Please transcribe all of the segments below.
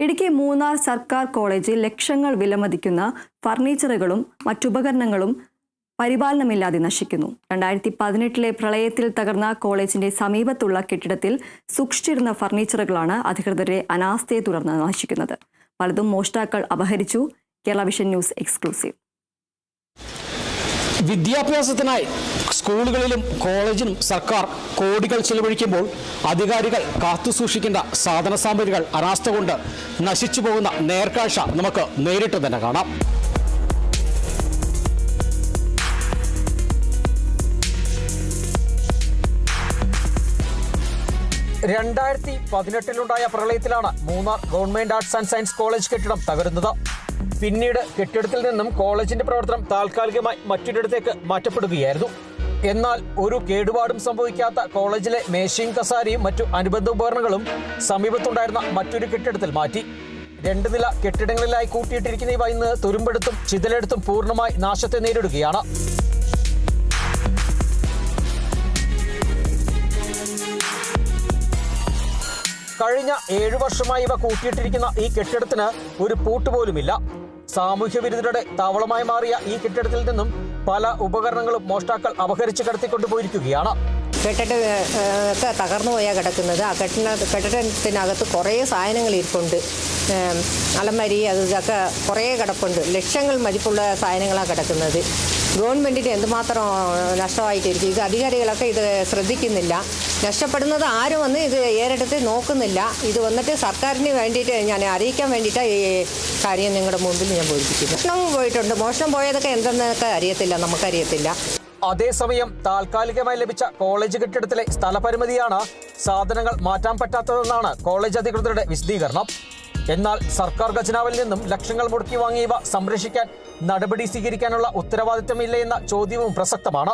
ഇടുക്കി മൂന്നാർ സർക്കാർ കോളേജിൽ ലക്ഷങ്ങൾ വിലമതിക്കുന്ന ഫർണിച്ചറുകളും മറ്റുപകരണങ്ങളും പരിപാലനമില്ലാതെ നശിക്കുന്നു. രണ്ടായിരത്തി പതിനെട്ടിലെ പ്രളയത്തിൽ തകർന്ന കോളേജിന്റെ സമീപത്തുള്ള കെട്ടിടത്തിൽ സൂക്ഷിച്ചിരുന്ന ഫർണിച്ചറുകളാണ് അധികൃതരെ അനാസ്ഥയെ തുടർന്ന് നശിക്കുന്നത്. പലതും മോഷ്ടാക്കൾ അപഹരിച്ചു. Kerala vision news exclusive. വിദ്യാഭ്യാസത്തിനായി സ്കൂളുകളിലും കോളേജിലും സർക്കാർ കോടികൾ ചെലവഴിക്കുമ്പോൾ അധികാരികൾ കാത്തുസൂക്ഷിക്കേണ്ട സാധന സാമഗ്രികൾ അനാസ്ഥ കൊണ്ട് നശിച്ചു പോകുന്ന നേർക്കാഴ്ച നമുക്ക് നേരിട്ട് തന്നെ കാണാം. രണ്ടായിരത്തി പതിനെട്ടിലുണ്ടായ പ്രളയത്തിലാണ് Munnar government arts and science college കെട്ടിടം തകരുന്നത്. പിന്നീട് കെട്ടിടത്തിൽ നിന്നും കോളേജിന്റെ പ്രവർത്തനം താൽക്കാലികമായി മറ്റൊരിടത്തേക്ക് മാറ്റപ്പെടുകയായിരുന്നു. എന്നാൽ ഒരു കേടുപാടും സംഭവിക്കാത്ത കോളേജിലെ മേശയും കസാരയും മറ്റു അനുബന്ധ ഉപകരണങ്ങളും സമീപത്തുണ്ടായിരുന്ന മറ്റൊരു കെട്ടിടത്തിൽ മാറ്റി. രണ്ട് നില കെട്ടിടങ്ങളിലായി കൂട്ടിയിട്ടിരിക്കുന്ന ഇവ ഇന്ന് തുരുമ്പെടുത്തും ചിതലെടുത്തും പൂർണമായി നാശത്തെ നേരിടുകയാണ്. കഴിഞ്ഞ ഏഴു വർഷമായി ഇവ കൂട്ടിയിട്ടിരിക്കുന്ന ഈ കെട്ടിടത്തിന് ഒരു പൂട്ട് പോലുമില്ല. സാമൂഹ്യ വിരുദ്ധരുടെ താവളമായി മാറിയ ഈ കെട്ടിടത്തിൽ നിന്നും പല ഉപകരണങ്ങളും മോഷ്ടാക്കൾ അപഹരിച്ച് കടത്തിക്കൊണ്ടുപോയിരിക്കുകയാണ്. കെട്ടിട ഏഹ്, ഒക്കെ തകർന്നു പോയാൽ കിടക്കുന്നത്. ആ കെട്ടിട കെട്ടിടത്തിനകത്ത് കുറേ സാധനങ്ങൾ ഇരിപ്പുണ്ട്. അലമാരി അത് ഇതൊക്കെ കുറേ കിടപ്പുണ്ട്. ലക്ഷങ്ങൾ മതിപ്പുള്ള സാധനങ്ങളാണ് കിടക്കുന്നത്. ഗവൺമെന്റിന് എന്തുമാത്രം നഷ്ടമായിട്ടിരിക്കും? ഇത് അധികാരികളൊക്കെ ഇത് ശ്രദ്ധിക്കുന്നില്ല. നഷ്ടപ്പെടുന്നത് ആരും വന്ന് ഇത് ഏറെടുത്ത് നോക്കുന്നില്ല. ഇത് വന്നിട്ട് സർക്കാരിന് വേണ്ടിയിട്ട് ഞാൻ അറിയിക്കാൻ വേണ്ടിയിട്ടാണ് ഈ കാര്യം നിങ്ങളുടെ മുമ്പിൽ ഞാൻ ബോധിപ്പിക്കുന്നത്. മോഷണം പോയിട്ടുണ്ട്. മോഷണം പോയതൊക്കെ എന്തെന്നൊക്കെ അറിയത്തില്ല. നമുക്കറിയത്തില്ല. അതേസമയം താൽക്കാലികമായി ലഭിച്ച കോളേജ് കെട്ടിടത്തിലെ സ്ഥലപരിമിതിയാണ് സാധനങ്ങൾ മാറ്റാൻ പറ്റാത്തതെന്നാണ് കോളേജ് അധികൃതരുടെ വിശദീകരണം. എന്നാൽ സർക്കാർ ഖജനാവിൽ നിന്നും ലക്ഷങ്ങൾ മുടക്കി വാങ്ങിയവ സംരക്ഷിക്കാൻ നടപടി സ്വീകരിക്കാനുള്ള ഉത്തരവാദിത്തമില്ല എന്ന ചോദ്യവും പ്രസക്തമാണ്.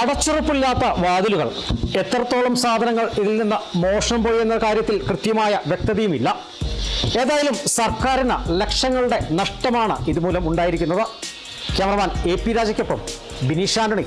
അടച്ചുറപ്പില്ലാത്ത വാതിലുകൾ. എത്രത്തോളം സാധനങ്ങൾ ഇതിൽ നിന്ന് മോഷണം പോയി എന്ന കാര്യത്തിൽ കൃത്യമായ വ്യക്തതയുമില്ല. ഏതായാലും സർക്കാരിന് ലക്ഷങ്ങളുടെ നഷ്ടമാണ് ഇതുമൂലം ഉണ്ടായിരിക്കുന്നത്. ക്യാമറമാൻ എ പി രാജയ്ക്കൊപ്പം ബിനീഷ് ആന്റണി.